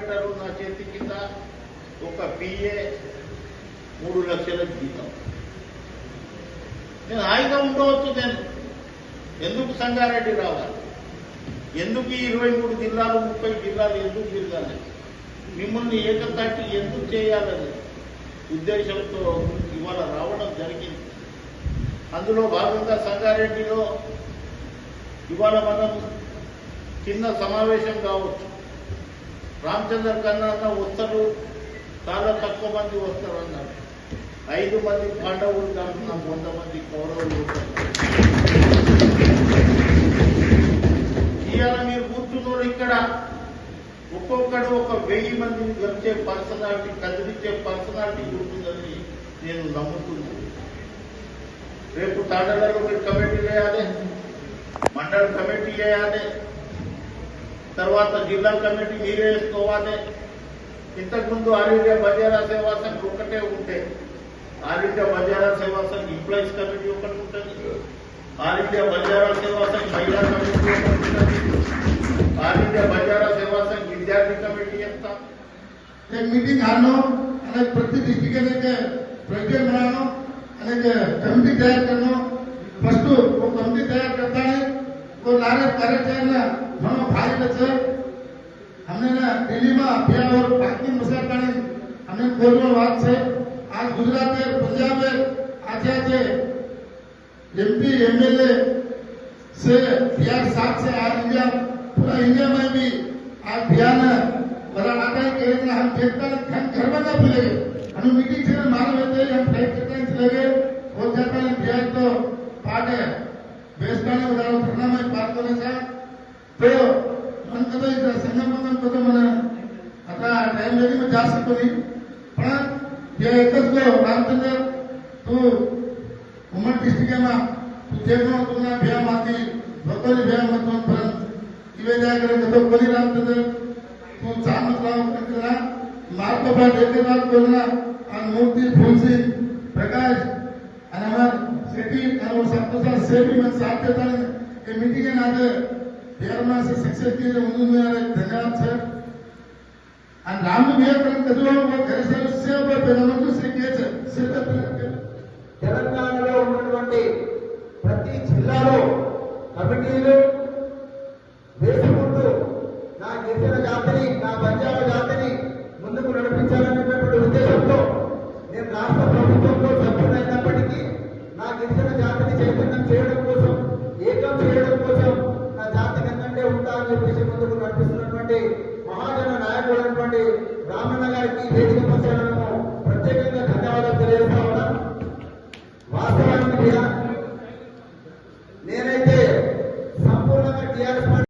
పెట్టారు నా చేతి కింద ఒక పిఏ మూడు లక్షల జీతం. నేను హాయిగా ఉండవచ్చు నేను. ఎందుకు సంగారెడ్డి రావాలి? ఎందుకు ఇరవై మూడు జిల్లాలు ముప్పై జిల్లాలు ఎందుకు తిరగాలి? మిమ్మల్ని ఏకతాటి ఎందుకు చేయాలని ఉద్దేశంతో ఇవాళ రావడం జరిగింది. అందులో భాగంగా సంగారెడ్డిలో ఇవాళ మనం చిన్న సమావేశం కావచ్చు. రామచంద్ర కన్నా అన్న వస్తారు చాలా తక్కువ మంది వస్తారు అన్నారు ఐదు మంది పాండవులు కాకుండా వంద మంది కౌరవులు ఉంటారు. ఇవాళ మీరు కూర్చున్నారు ఇక్కడ. ఒక్కొక్కడు ఒక వెయ్యి మందిని గెలిచే పర్సనాలిటీ కదిలించే పర్సనాలిటీ ఉంటుందని నేను నమ్ముతున్నాను. రేపు తాడలలో మీరు కమిటీ వేయాలి మండల కమిటీ వేయాలి తర్వాత జిల్లా కమిటీ మీరే వేసుకోవాలి ఇంతకుముందు ఆరోగ్య బజారా సేవా సంఘ్ ఒకటే ఉంటే ఆరోగ్య బజారా సేవా సంఘ్ ఎంప్లాయీస్ కమిటీ ఒకటి ఉంటుంది ఆరోగ్య బజారా సేవా సంఘ్ మహిళా కమిటీ ఒకటి ఉంటుంది ఆరోగ్య బజారా సేవా సంఘ్ విద్యార్థి కమిటీ చెప్తా મીટિંગ હાલનો અને પ્રતિ ડિસ્ટ્રિક્ટને કે પ્રોજેક્ટ બનાવવાનો અને કે કમિટી તૈયાર કરવાનો વસ્તુ કમિટી તૈયાર કરતા ને કોઈ નારે કાર્યચારીના हम भाई बच्चे, हमने ना दिल्ली में बिहार और बाकी मुसलमान हमने कोलमा बात से, आज गुजरात में, पंजाब में, आज आज एमपी एमएलए से बिहार साथ से आज इंडिया, पूरा इंडिया में भी आज ध्यान बनाना है कि हम देखता हम घर में ना भूले हम मीटिंग से मालूम होते हम फ़्लाइट करते चले गए, हो जाता है बिहार तो पार्ट है। बेस्ट ने ప్రయోగం మనం కదా ఇక్కడ సంగమం కదా మన అత టైం లేదు జాస్తి पण ते एकच गो रामचंद्र तू उमर डिस्ट्रिक्ट ना तू तेरणं तुला भेळ माती भगवली भेळ मतवन पर्यंत. इवे जायकडे घेतो कोणी रामचंद्र तू चांग लावला मार्ग बा डेकेनाथ बोलना आणि मूर्ती फुलसी प्रकाश आणि आम्हाला शेती आणि सप्तसा सेवी म्हणजे साथ देताना हे मिटिंग आहे ना పేరమాస సక్సెస్ ధన్యవాదాలు సార్. అండ్ రాము వేయడం తెలంగాణలో ఉన్నటువంటి ప్రతి జిల్లాలో కమిటీలు వేసుకుంటూ నా గిరిజన జాతిని నా పంజాబ్ జాతిని రామన్న గారికి వేదిక పంచడము ప్రత్యేకంగా ధన్యవాదాలు తెలియజేస్తా ఉన్నాను వాస్తవానికి